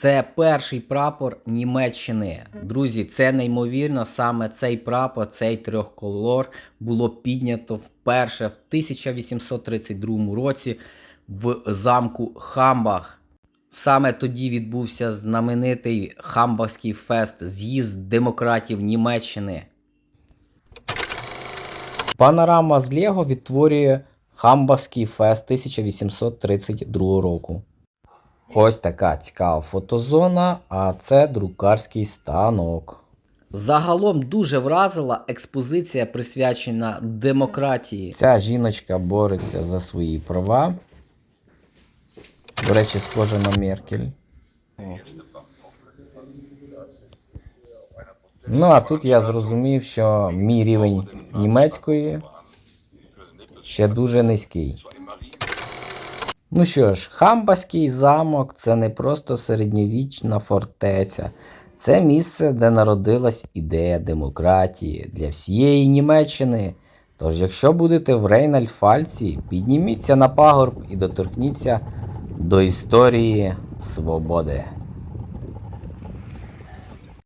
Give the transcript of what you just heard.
Це перший прапор Німеччини. Друзі, це неймовірно. Саме цей прапор, цей трьохколор було піднято вперше в 1832 році в замку Хамбах. Саме тоді відбувся знаменитий Хамбахський фест, з'їзд демократів Німеччини. Панорама з Лего відтворює Хамбахський фест 1832 року. Ось така цікава фотозона, а це друкарський станок. Загалом дуже вразила експозиція, присвячена демократії. Ця жіночка бореться за свої права. До речі, схожа на Меркель. Ну, а тут я зрозумів, що мій рівень німецької ще дуже низький. Ну що ж, Хамбаський замок це не просто середньовічна фортеця, це місце, де народилась ідея демократії для всієї Німеччини. Тож, якщо будете в Рейнальд-Фальці, підніміться на пагорб і доторкніться до історії свободи.